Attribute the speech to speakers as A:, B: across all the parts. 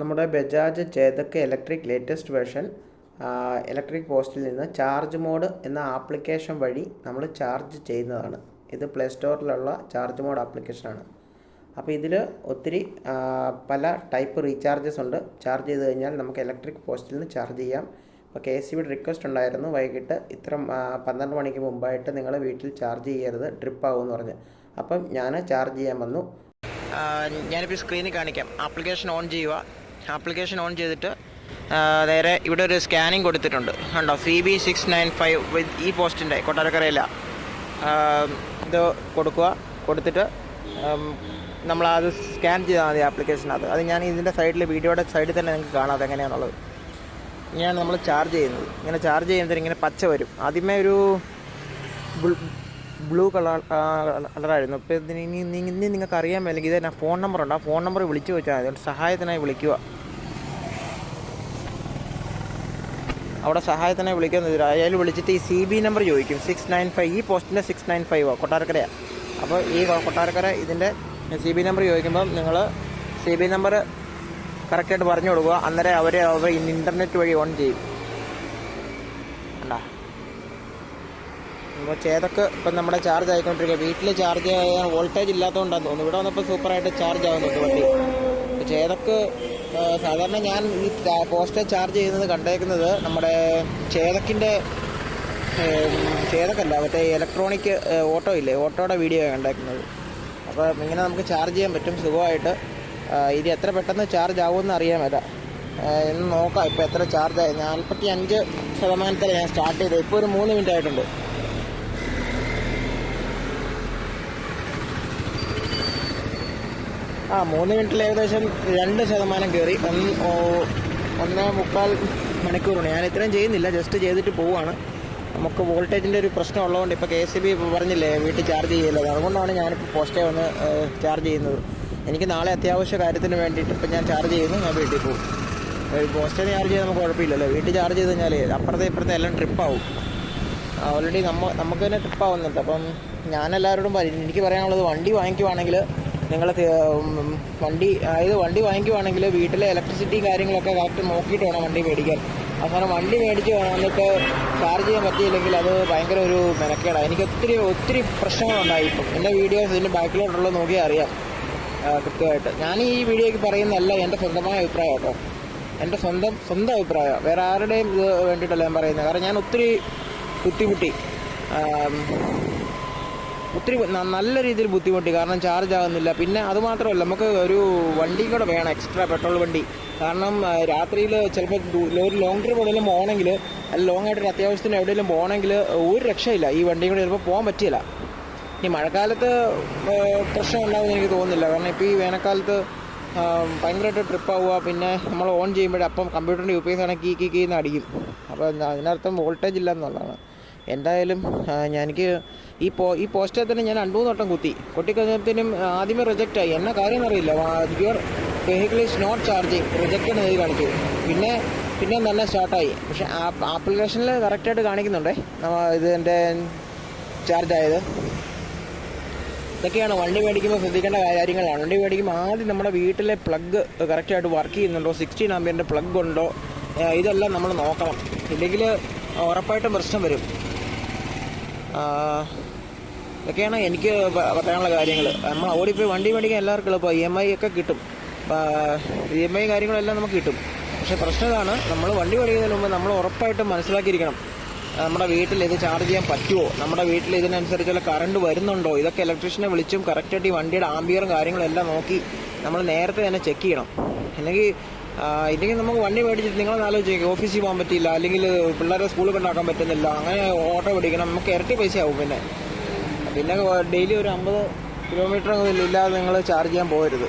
A: നമ്മുടെ Bajaj Chetak electric latest version electric പോസ്റ്റിൽ നിന്ന് ചാർജ് മോഡ് എന്ന ആപ്ലിക്കേഷൻ വഴി നമ്മൾ ചാർജ് ചെയ്യുന്നതാണ്. ഇത് പ്ലേ സ്റ്റോറിലുള്ള ചാർജ് മോഡ് ആപ്ലിക്കേഷനാണ്. അപ്പോൾ ഇതിൽ ഒത്തിരി പല ടൈപ്പ് റീചാർജസ് ഉണ്ട്. ചാർജ് ചെയ്ത് കഴിഞ്ഞാൽ നമുക്ക് ഇലക്ട്രിക് പോസ്റ്റിൽ നിന്ന് ചാർജ് ചെയ്യാം. അപ്പോൾ കെ എസ് ബിയുടെ റിക്വസ്റ്റ് ഉണ്ടായിരുന്നു വൈകിട്ട് ഇത്ര പന്ത്രണ്ട് മണിക്ക് മുമ്പായിട്ട് നിങ്ങൾ വീട്ടിൽ ചാർജ് ചെയ്യരുത് ട്രിപ്പ് ആകുമെന്ന് പറഞ്ഞ്. അപ്പം ഞാൻ ചാർജ് ചെയ്യാൻ വന്നു.
B: ഞാനിപ്പോൾ സ്ക്രീനിൽ കാണിക്കാം. ആപ്ലിക്കേഷൻ ഓൺ ചെയ്യുക. ആപ്ലിക്കേഷൻ ഓൺ ചെയ്തിട്ട് നേരെ ഇവിടെ ഒരു സ്കാനിങ് കൊടുത്തിട്ടുണ്ട്. കണ്ടോ? C B six nine five with ഈ പോസ്റ്റിന്റെ കൊട്ടാരക്കരയില. ഇത് കൊടുക്കുക. കൊടുത്തിട്ട് നമ്മൾ അത് സ്കാൻ ചെയ്താൽ മതി ആപ്ലിക്കേഷനകത്ത്. അത് ഞാൻ ഇതിന്റെ സൈഡിൽ വീഡിയോയുടെ സൈഡിൽ തന്നെ നിങ്ങൾക്ക് കാണാം അതെങ്ങനെയാണുള്ളത് ഇങ്ങനെയാണ് നമ്മൾ ചാർജ് ചെയ്യുന്നത്. ഇങ്ങനെ ചാർജ് ചെയ്യുന്നതിന് ഇങ്ങനെ പച്ച വരും. ആദ്യമേ ഒരു ബ്ലൂ കളർ കളറായിരുന്നു. ഇപ്പോൾ ഇതിന് ഇനി ഇനി നിങ്ങൾക്ക് അറിയാൻ മേലെങ്കിൽ ഇതെന്നാ ഫോൺ നമ്പർ ഉണ്ട്. ആ ഫോൺ നമ്പർ വിളിച്ചു വെച്ചാൽ മതി. സഹായത്തിനായി വിളിക്കുക. അവിടെ സഹായത്തിനായി വിളിക്കുന്നത് അയാൾ വിളിച്ചിട്ട് ഈ സി ബി നമ്പർ ചോദിക്കും. സിക്സ് നയൻ ഫൈവ് ഈ പോസ്റ്റിന്റെ സിക്സ് നയൻ ഫൈവ് കൊട്ടാരക്കരയാണ് അപ്പോൾ ഈ കൊട്ടാരക്കര ഇതിന്റെ സി ബി നമ്പർ ചോദിക്കുമ്പം നിങ്ങൾ സി ബി നമ്പർ കറക്റ്റായിട്ട് പറഞ്ഞു കൊടുക്കുക. അന്നേരം അവർ അവർ ഇന്റർനെറ്റ് വഴി ഓൺ ചെയ്യും കണ്ടാ ഇപ്പോൾ ചേതൊക്കെ ഇപ്പം നമ്മുടെ ചാർജ് ആയിക്കൊണ്ടിരിക്കുക വീട്ടിൽ ചാർജ് ചെയ്യാൻ വോൾട്ടേജ് ഇല്ലാത്തതുകൊണ്ടാന്ന് തോന്നുന്നു. ഇവിടെ വന്നപ്പോൾ സൂപ്പറായിട്ട് ചാർജ് ആവുന്നുണ്ട് വണ്ടി. അപ്പോൾ ചേതൊക്കെ സാധാരണ ഞാൻ ഈ പോസ്റ്റർ ചാർജ് ചെയ്യുന്നത് കണ്ടേക്കുന്നത് നമ്മുടെ ചേതക്കിന്റെ ചേതക്കല്ല മറ്റേ ഇലക്ട്രോണിക് ഓട്ടോ ഇല്ലേ? ഓട്ടോയുടെ വീഡിയോ കണ്ടേക്കുന്നത്. അപ്പോൾ ഇങ്ങനെ നമുക്ക് ചാർജ് ചെയ്യാൻ പറ്റും സുഖമായിട്ട്. ഇത് എത്ര പെട്ടെന്ന് ചാർജ് ആവുമെന്ന് അറിയാൻ മേല. എന്ന് നോക്കാം ഇപ്പോൾ എത്ര ചാർജ് ആയി. നാൽപ്പത്തി അഞ്ച് ശതമാനത്തിൽ ഞാൻ സ്റ്റാർട്ട് ചെയ്തത് ഇപ്പോൾ ഒരു മൂന്ന് മിനിറ്റ് ആയിട്ടുണ്ട്. ആ മൂന്ന് മിനിറ്റിൽ ഏകദേശം രണ്ട് ശതമാനം കയറി. ഒന്ന് മുക്കാൽ മണിക്കൂറാണ് ഞാൻ ഇത്രയും ചെയ്യുന്നില്ല ജസ്റ്റ് ചെയ്തിട്ട് പോവുകയാണ് നമുക്ക് വോൾട്ടേജിന്റെ ഒരു പ്രശ്നം ഉള്ളതുകൊണ്ട് ഇപ്പോൾ കെ എസ് ബി പറഞ്ഞില്ലേ വീട്ടിൽ ചാർജ് ചെയ്യില്ലത് അതുകൊണ്ടാണ് ഞാനിപ്പോൾ പോസ്റ്റേ വന്ന് ചാർജ് ചെയ്യുന്നത്. എനിക്ക് നാളെ അത്യാവശ്യ കാര്യത്തിന് വേണ്ടിയിട്ട് ഇപ്പം ഞാൻ ചാർജ് ചെയ്യുന്നു ഞാൻ വീട്ടിൽ പോകും. പോസ്റ്റേ ചാർജ് ചെയ്താൽ നമുക്ക് കുഴപ്പമില്ലല്ലോ. വീട്ടിൽ ചാർജ് ചെയ്ത് കഴിഞ്ഞാൽ അപ്പുറത്തെ ഇപ്പുറത്തെ എല്ലാം ട്രിപ്പാവും ഓൾറെഡി നമ്മ നമുക്ക് തന്നെ ട്രിപ്പ് ആവുന്നുണ്ട്. അപ്പം ഞാൻ എല്ലാവരോടും എനിക്ക് പറയാനുള്ളത് വണ്ടി വാങ്ങിക്കുവാണെങ്കിൽ നിങ്ങൾ വണ്ടി അതായത് വണ്ടി വാങ്ങിക്കുവാണെങ്കിൽ വീട്ടിലെ ഇലക്ട്രിസിറ്റി കാര്യങ്ങളൊക്കെ കറക്റ്റ് നോക്കിയിട്ട് വേണം വണ്ടി മേടിക്കാൻ. അവസാനം വണ്ടി മേടിച്ച് വന്നിട്ട് ചാർജ് ചെയ്യാൻ പറ്റിയില്ലെങ്കിൽ അത് ഭയങ്കര ഒരു മെനക്കേടാണ് എനിക്ക് ഒത്തിരി ഒത്തിരി പ്രശ്നങ്ങളുണ്ടായി ഇപ്പം. എന്റെ വീഡിയോസ് ഇതിന്റെ ബാക്കിലോട്ടുള്ളത് നോക്കിയാൽ അറിയാം. കൃത്യമായിട്ട്. ഞാൻ ഈ വീഡിയോയ്ക്ക് പറയുന്നതല്ല എന്റെ സ്വന്തമായ അഭിപ്രായം കേട്ടോ. എന്റെ സ്വന്തം സ്വന്തം അഭിപ്രായം വേറെ ആരുടെയും ഇത് വേണ്ടിയിട്ടല്ല ഞാൻ പറയുന്നത്. കാരണം ഞാൻ ഒത്തിരി ആം, ഒത്തിരി നല്ല രീതിയിൽ ബുദ്ധിമുട്ടി. കാരണം ചാർജ് ആകുന്നില്ല. പിന്നെ അതുമാത്രമല്ല നമുക്ക് ഒരു വണ്ടി കൂടെ വേണം എക്സ്ട്രാ പെട്രോൾ വണ്ടി. കാരണം രാത്രിയിൽ ചിലപ്പോൾ ഒരു ലോങ് ട്രിപ്പ് എവിടെയെങ്കിലും പോകണമെങ്കിൽ ലോങ് ആയിട്ടൊരു അത്യാവശ്യത്തിന് എവിടെയെങ്കിലും പോകണമെങ്കിൽ ഒരു രക്ഷയില്ല. ഈ വണ്ടിയും കൂടെ ചിലപ്പോൾ പോകാൻ പറ്റില്ല. ഇനി മഴക്കാലത്ത് പ്രശ്നം ഉണ്ടാകുമെന്ന് എനിക്ക് തോന്നുന്നില്ല. കാരണം ഇപ്പോൾ ഈ വേനൽക്കാലത്ത് ഭയങ്കരമായിട്ട് ട്രിപ്പ് ആവുക പിന്നെ നമ്മൾ ഓൺ ചെയ്യുമ്പോഴേ അപ്പം കമ്പ്യൂട്ടറിന്റെ യു പി എസ് ആണെങ്കിൽ കീ കീ കീ എന്ന് അടിക്കും. അപ്പോൾ അതിനർത്ഥം വോൾട്ടേജ് ഇല്ല എന്നുള്ളതാണ്. എന്തായാലും എനിക്ക് ഈ പോ ഈ പോസ്റ്റർ തന്നെ ഞാൻ രണ്ടു മൂന്ന് വട്ടം കുത്തി. കുത്തിക്കഴിഞ്ഞപ്പോഴത്തേനും ആദ്യമേ റിജക്റ്റ് ആയി. എന്ന കാര്യം അറിയില്ല your vehicle is not charging reject എന്ന് എഴുതി കാണിച്ചു. പിന്നെ പിന്നെ നല്ല സ്റ്റാർട്ടായി പക്ഷേ ആപ്ലിക്കേഷനിൽ കറക്റ്റായിട്ട് കാണിക്കുന്നുണ്ടേ. ഇത് എന്റെ ചാർജ് ആയത്. ഇതൊക്കെയാണ് വണ്ടി മേടിക്കുമ്പോൾ ശ്രദ്ധിക്കേണ്ട കാര്യങ്ങളാണ്. വണ്ടി മേടിക്കുമ്പോൾ ആദ്യം നമ്മുടെ വീട്ടിലെ പ്ലഗ് കറക്റ്റായിട്ട് വർക്ക് ചെയ്യുന്നുണ്ടോ? സിക്സ്റ്റീൻ ആമ്പിയറിന്റെ പ്ലഗ് ഉണ്ടോ? ഇതെല്ലാം നമ്മൾ നോക്കണം. ഇല്ലെങ്കിൽ ഉറപ്പായിട്ടും പ്രശ്നം വരും. ഇതൊക്കെയാണ് എനിക്ക് പറയാനുള്ള കാര്യങ്ങൾ നമ്മൾ ഓടിപ്പോയി വണ്ടി മേടിക്കാൻ എല്ലാവർക്കും ഇപ്പോൾ ഇ എം ഐ ഒക്കെ കിട്ടും. ഇ എം ഐ കാര്യങ്ങളെല്ലാം നമുക്ക് കിട്ടും. പക്ഷേ പ്രശ്നം ഇതാണ് നമ്മൾ വണ്ടി മേടിക്കുന്നതിന് മുമ്പ് നമ്മൾ ഉറപ്പായിട്ടും മനസ്സിലാക്കിയിരിക്കണം. നമ്മുടെ വീട്ടിൽ ഇത് ചാർജ് ചെയ്യാൻ പറ്റുമോ നമ്മുടെ വീട്ടിൽ ഇതിനനുസരിച്ചുള്ള കറണ്ട് വരുന്നുണ്ടോ? ഇതൊക്കെ ഇലക്ട്രീഷ്യനെ വിളിച്ചും കറക്റ്റായിട്ട് ഈ വണ്ടിയുടെ ആംബിയറും കാര്യങ്ങളും എല്ലാം നോക്കി നമ്മൾ നേരത്തെ തന്നെ ചെക്ക് ചെയ്യണം. അല്ലെങ്കിൽ ഇല്ലെങ്കിൽ നമുക്ക് വണ്ടി മേടിച്ചിട്ട് നിങ്ങളൊന്ന് ആലോചിക്കുക ഓഫീസിൽ പോകാൻ പറ്റില്ല അല്ലെങ്കിൽ പിള്ളേരെ സ്കൂളിൽ കൊണ്ടാക്കാൻ പറ്റുന്നില്ല. അങ്ങനെ ഓട്ടോ പിടിക്കണം. നമുക്ക് ഇരട്ടി പൈസ ആവും പിന്നെ. പിന്നെ ഡെയിലി ഒരു അമ്പത് കിലോമീറ്റർ ഇല്ലാതെ നിങ്ങൾ ചാർജ് ചെയ്യാൻ പോകരുത്.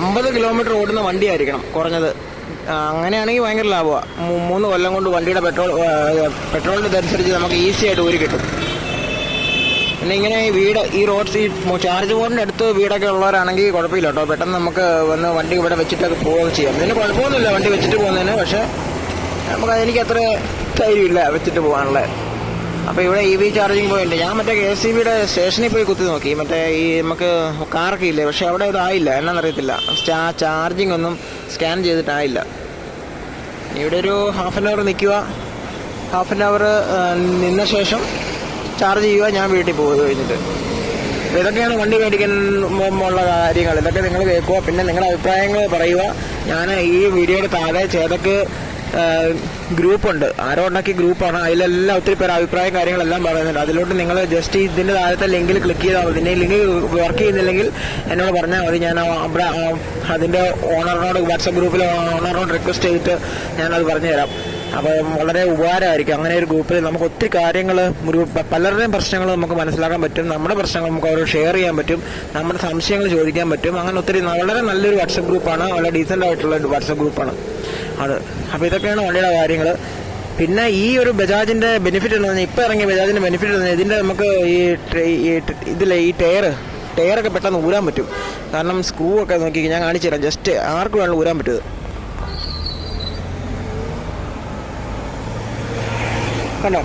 B: അമ്പത് കിലോമീറ്റർ ഓടുന്ന വണ്ടി ആയിരിക്കണം കുറഞ്ഞത് അങ്ങനെയാണെങ്കിൽ ഭയങ്കര ലാഭമാണ് മൂന്ന് കൊല്ലം കൊണ്ട് വണ്ടിയുടെ പെട്രോൾ പെട്രോളിന്റെ ഇതനുസരിച്ച് നമുക്ക് ഈസി ആയിട്ട് ഊരി കിട്ടും. പിന്നെ ഇങ്ങനെ വീട് ഈ റോഡ് ഈ ചാർജ് ബോർഡിന്റെ അടുത്ത് വീടൊക്കെ ഉള്ളവരാണെങ്കിൽ കുഴപ്പമില്ല കേട്ടോ. പെട്ടെന്ന് നമുക്ക് വന്ന് വണ്ടി ഇവിടെ വെച്ചിട്ടൊക്കെ പോവുകയൊക്കെ ചെയ്യാം. ഇതിന് കുഴപ്പമൊന്നുമില്ല വണ്ടി വെച്ചിട്ട് പോകുന്നതിന്. പക്ഷേ നമുക്ക് എനിക്ക് അത്ര ധൈര്യമില്ല വെച്ചിട്ട് പോകാനുള്ള. അപ്പോൾ ഇവിടെ ഇ വി ചാർജിങ് പോയിന്റ് ഞാൻ മറ്റേ കെ എസ് സി ബിയുടെ സ്റ്റേഷനിൽ പോയി കുത്തി നോക്കി. മറ്റേ ഈ നമുക്ക് കാറൊക്കെ ഇല്ലേ? പക്ഷെ അവിടെ ഇതായില്ല എന്നാണെന്നറിയത്തില്ല ചാർജിങ് ഒന്നും സ്കാൻ ചെയ്തിട്ടായില്ല ഇവിടെ ഒരു ഹാഫ് ആൻ അവർ നിൽക്കുക. ഹാഫ് ആൻ അവർ നിന്ന ശേഷം ചാർജ് ചെയ്യുക ഞാൻ വീട്ടിൽ പോകുക കഴിഞ്ഞിട്ട്. ഇതൊക്കെയാണ് വണ്ടി മേടിക്കുമ്പോഴുള്ള കാര്യങ്ങൾ. ഇതൊക്കെ നിങ്ങൾ കേൾക്കുക പിന്നെ നിങ്ങളുടെ അഭിപ്രായങ്ങൾ പറയുക. ഞാൻ ഈ വീഡിയോയുടെ താഴെ ചേതക്ക് ഗ്രൂപ്പുണ്ട്. ആരോ ഉണ്ടാക്കിയ ഗ്രൂപ്പാണ്. അതിലെല്ലാം ഒത്തിരി പേര് അഭിപ്രായം കാര്യങ്ങളെല്ലാം പറയുന്നുണ്ട്. അതിലോട്ട് നിങ്ങൾ ജസ്റ്റ് ഇതിന്റെ താഴത്തെ ലിങ്കിൽ ക്ലിക്ക് ചെയ്താൽ മതി. പിന്നെ ലിങ്ക് വർക്ക് ചെയ്യുന്നില്ലെങ്കിൽ എന്നോട് പറഞ്ഞാൽ മതി. ഞാൻ അതിന്റെ ഓണറിനോട് വാട്സപ്പ് ഗ്രൂപ്പിലെ ഓണറിനോട് റിക്വസ്റ്റ് ചെയ്തിട്ട് ഞാനത് പറഞ്ഞു തരാം അപ്പോൾ വളരെ ഉപകാരമായിരിക്കും. അങ്ങനെ ഒരു ഗ്രൂപ്പിൽ നമുക്ക് ഒത്തിരി കാര്യങ്ങൾ ഒരു പലരുടെയും പ്രശ്നങ്ങൾ നമുക്ക് മനസ്സിലാക്കാൻ പറ്റും. നമ്മുടെ പ്രശ്നങ്ങൾ നമുക്ക് അവരോട് ഷെയർ ചെയ്യാൻ പറ്റും. നമ്മുടെ സംശയങ്ങൾ ചോദിക്കാൻ പറ്റും. അങ്ങനെ ഒത്തിരി വളരെ നല്ലൊരു വാട്സപ്പ് ഗ്രൂപ്പാണ് വളരെ ഡീസന്റ് ആയിട്ടുള്ള ഒരു വാട്സപ്പ് ഗ്രൂപ്പാണ് അത്. അപ്പോൾ ഇതൊക്കെയാണ് വണ്ടിയുടെ കാര്യങ്ങൾ പിന്നെ ഈ ഒരു ബജാജിന്റെ ബെനിഫിറ്റ് എന്ന് പറഞ്ഞാൽ ഇപ്പം ഇറങ്ങിയ ബജാജിന്റെ ബെനിഫിറ്റ് എന്ന് പറഞ്ഞാൽ ഇതിന്റെ നമുക്ക് ഈ ഇതിലെ ഈ ടയർ ടയറൊക്കെ പെട്ടെന്ന് ഊരാൻ പറ്റും. കാരണം സ്ക്രൂ ഒക്കെ നോക്കി ഞാൻ കാണിച്ചു തരാം ജസ്റ്റ് ആർക്ക് വേണമെങ്കിലും ഊരാൻ പറ്റും. കണ്ടോ?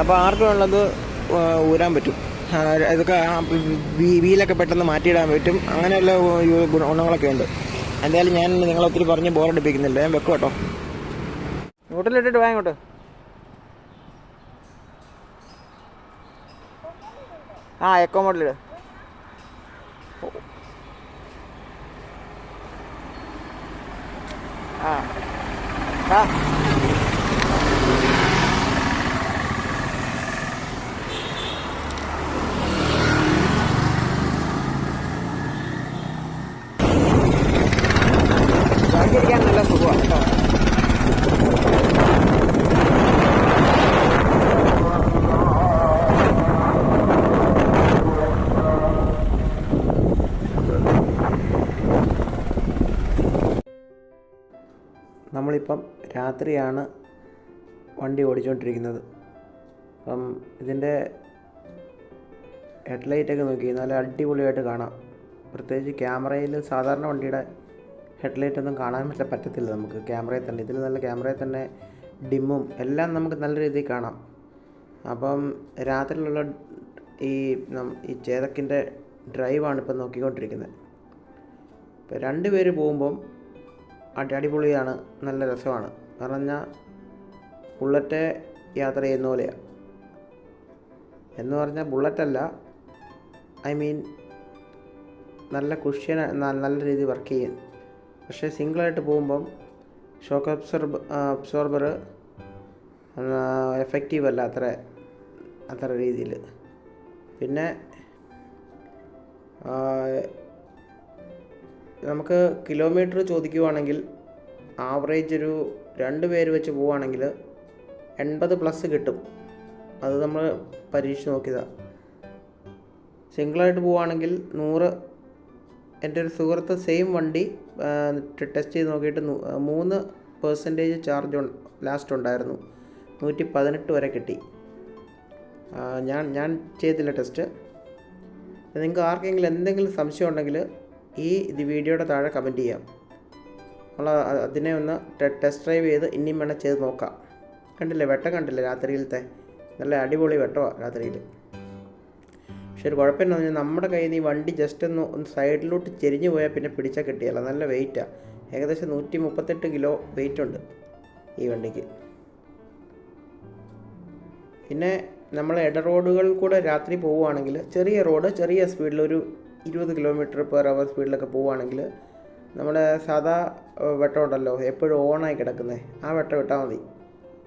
B: അപ്പോൾ ആർക്ക് ഉള്ളത് ഊരാൻ പറ്റും. ഇതൊക്കെ വീലൊക്കെ പെട്ടെന്ന് മാറ്റിയിടാൻ പറ്റും. അങ്ങനെയുള്ള ഗുണങ്ങളൊക്കെ ഉണ്ട്. എന്തായാലും ഞാൻ നിങ്ങളെ ഒത്തിരി പറഞ്ഞ് ബോറടിപ്പിക്കുന്നില്ല. ഞാൻ വെക്കും കേട്ടോ. നോട്ടിലിട്ടിട്ട് വാ ഇങ്ങോട്ട്. ആ എക്കോ മോഡലിട്. ആ. ആ വണ്ടിയിരിക്കാൻ നല്ല സുഖമാണ് കേട്ടോ
A: നമ്മളിപ്പം രാത്രിയാണ് വണ്ടി ഓടിച്ചുകൊണ്ടിരിക്കുന്നത് അപ്പം ഇതിന്റെ ഹെഡ്ലൈറ്റൊക്കെ നോക്കി നല്ല അടിപൊളിയായിട്ട് കാണാം. പ്രത്യേകിച്ച് ക്യാമറയിൽ സാധാരണ വണ്ടിയുടെ ഹെഡ് ഒന്നും കാണാൻ പറ്റില്ല പറ്റത്തില്ല നമുക്ക്. ക്യാമറയിൽ തന്നെ ഇതിൽ നല്ല ക്യാമറയിൽ തന്നെ ഡിമ്മും എല്ലാം നമുക്ക് നല്ല രീതിയിൽ കാണാം. അപ്പം രാത്രിയിലുള്ള ഈ ഈ ചേതക്കിന്റെ ഡ്രൈവാണ് ഇപ്പം നോക്കിക്കൊണ്ടിരിക്കുന്നത്. ഇപ്പം രണ്ട് പേര് പോകുമ്പം അടി അടിപൊളിയാണ് നല്ല രസമാണ്. കാരണം പറഞ്ഞാൽ ബുള്ളറ്റ് യാത്ര ചെയ്യുന്ന പോലെയാണ് എന്ന് പറഞ്ഞാൽ ബുള്ളറ്റല്ല ഐ മീൻ നല്ല കുഷ്യൻ നല്ല രീതിയിൽ വർക്ക് ചെയ്യും പക്ഷേ സിംഗിളായിട്ട് പോകുമ്പം ഷോക്ക് അബ്സോർബ് അബ്സോർബർ എഫക്റ്റീവ് അല്ല അത്ര അത്ര രീതിയിൽ. പിന്നെ നമുക്ക് കിലോമീറ്റർ ചോദിക്കുവാണെങ്കിൽ ആവറേജ് ഒരു രണ്ട് പേര് വെച്ച് പോവുകയാണെങ്കിൽ എൺപത് പ്ലസ് കിട്ടും. അത് നമ്മൾ പരീക്ഷിച്ച് നോക്കിയതാണ് സിംഗിളായിട്ട് പോവുകയാണെങ്കിൽ നൂറ്. എന്റെ ഒരു സുഹൃത്ത് സെയിം വണ്ടി ടെസ്റ്റ് ചെയ്ത് നോക്കിയിട്ട് മൂന്ന് പെർസെന്റേജ് ചാർജ് ലാസ്റ്റ് ഉണ്ടായിരുന്നു. നൂറ്റി പതിനെട്ട് വരെ കിട്ടി. ഞാൻ ഞാൻ ചെയ്തില്ല ടെസ്റ്റ് നിങ്ങൾക്ക് ആർക്കെങ്കിലും എന്തെങ്കിലും സംശയം ഉണ്ടെങ്കിൽ ഈ ഇത് വീഡിയോയുടെ താഴെ കമന്റ് ചെയ്യാം. നമ്മൾ അതിനെ ഒന്ന് ടെസ്റ്റ് ഡ്രൈവ് ചെയ്ത് ഇനിയും വേണം ചെയ്ത് നോക്കാം. കണ്ടില്ലേ? വെട്ടം കണ്ടില്ലേ രാത്രിയിലത്തെ? നല്ല അടിപൊളി വെട്ടമാണ് രാത്രിയിൽ പക്ഷെ ഒരു കുഴപ്പമെന്ന് പറഞ്ഞാൽ നമ്മുടെ കയ്യിൽ നിന്ന് ഈ വണ്ടി ജസ്റ്റ് ഒന്ന് ഒന്ന് സൈഡിലോട്ട് ചെരിഞ്ഞു പോയാൽ പിന്നെ പിടിച്ചാൽ കിട്ടിയല്ല. നല്ല വെയിറ്റാണ് ഏകദേശം നൂറ്റി മുപ്പത്തെട്ട് കിലോ വെയിറ്റ് ഉണ്ട് ഈ വണ്ടിക്ക്. പിന്നെ നമ്മൾ ഇട റോഡുകളിൽ കൂടെ രാത്രി പോവുകയാണെങ്കിൽ ചെറിയ റോഡ് ചെറിയ സ്പീഡിൽ ഒരു ഇരുപത് കിലോമീറ്റർ പെർ അവർ സ്പീഡിലൊക്കെ പോവുകയാണെങ്കിൽ നമ്മുടെ സാധാ വെട്ടം ഉണ്ടല്ലോ എപ്പോഴും ഓണായി കിടക്കുന്നത് ആ വെട്ടം ഇട്ടാൽ മതി.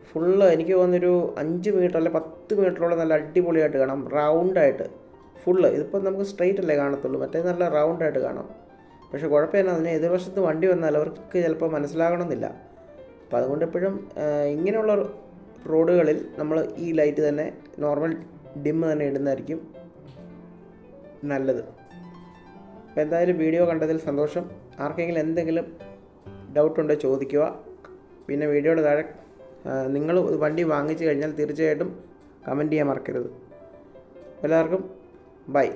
A: ഫുള്ള് എനിക്ക് തോന്നുന്നൊരു അഞ്ച് മീറ്റർ അല്ലെ പത്ത് മീറ്ററോളം നല്ല അടിപൊളിയായിട്ട് കാണാം റൗണ്ടായിട്ട്. ഫുള്ള് ഇതിപ്പോൾ നമുക്ക് സ്ട്രെയിറ്റ് അല്ലേ കാണത്തുള്ളൂ മറ്റേ നല്ല റൗണ്ടായിട്ട് കാണാം. പക്ഷേ കുഴപ്പമില്ല അതിന് എതിർവശത്ത് വണ്ടി വന്നാൽ അവർക്ക് ചിലപ്പോൾ മനസ്സിലാകണമെന്നില്ല. അപ്പം അതുകൊണ്ട് എപ്പോഴും ഇങ്ങനെയുള്ള റോഡുകളിൽ നമ്മൾ ഈ ലൈറ്റ് തന്നെ നോർമൽ ഡിമ്മ് തന്നെ ഇടുന്നതായിരിക്കും നല്ലത്. അപ്പോൾ എന്തായാലും വീഡിയോ കണ്ടതിൽ സന്തോഷം. ആർക്കെങ്കിലും എന്തെങ്കിലും ഡൗട്ട് ഉണ്ടെങ്കിൽ ചോദിക്കുക. പിന്നെ വീഡിയോയുടെ താഴെ നിങ്ങൾ വണ്ടി വാങ്ങിച്ചു കഴിഞ്ഞാൽ തീർച്ചയായിട്ടും കമന്റ് ചെയ്യാൻ മറക്കരുത്. എല്ലാവർക്കും ബൈ